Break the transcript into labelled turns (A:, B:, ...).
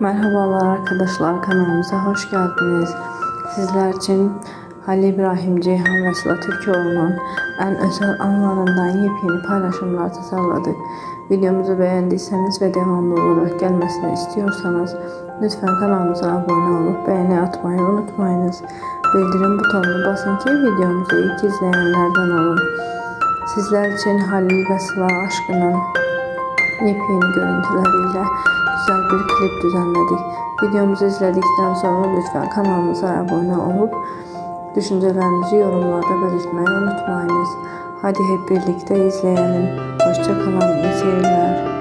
A: Merhabalar arkadaşlar kanalımıza hoş geldiniz. Sizler için Halil İbrahim Ceyhan ve Sıla Türkoğlu'nun en özel anlarından yepyeni paylaşımlar tasarladık. Videomuzu beğendiyseniz ve devamlı olarak gelmesini istiyorsanız lütfen kanalımıza abone olup beğeni atmayı unutmayınız. Bildirim butonuna basın ki videomuzu ilk izleyenlerden olun. Sizler için Halil ve Sıla aşkının yepyeni görüntüleriyle güzel bir klip düzenledik. Videomuzu izledikten sonra lütfen kanalımıza abone olup düşüncelerinizi yorumlarda belirtmeyi unutmayınız. Hadi hep birlikte izleyelim. Hoşçakalın, iyi seyirler.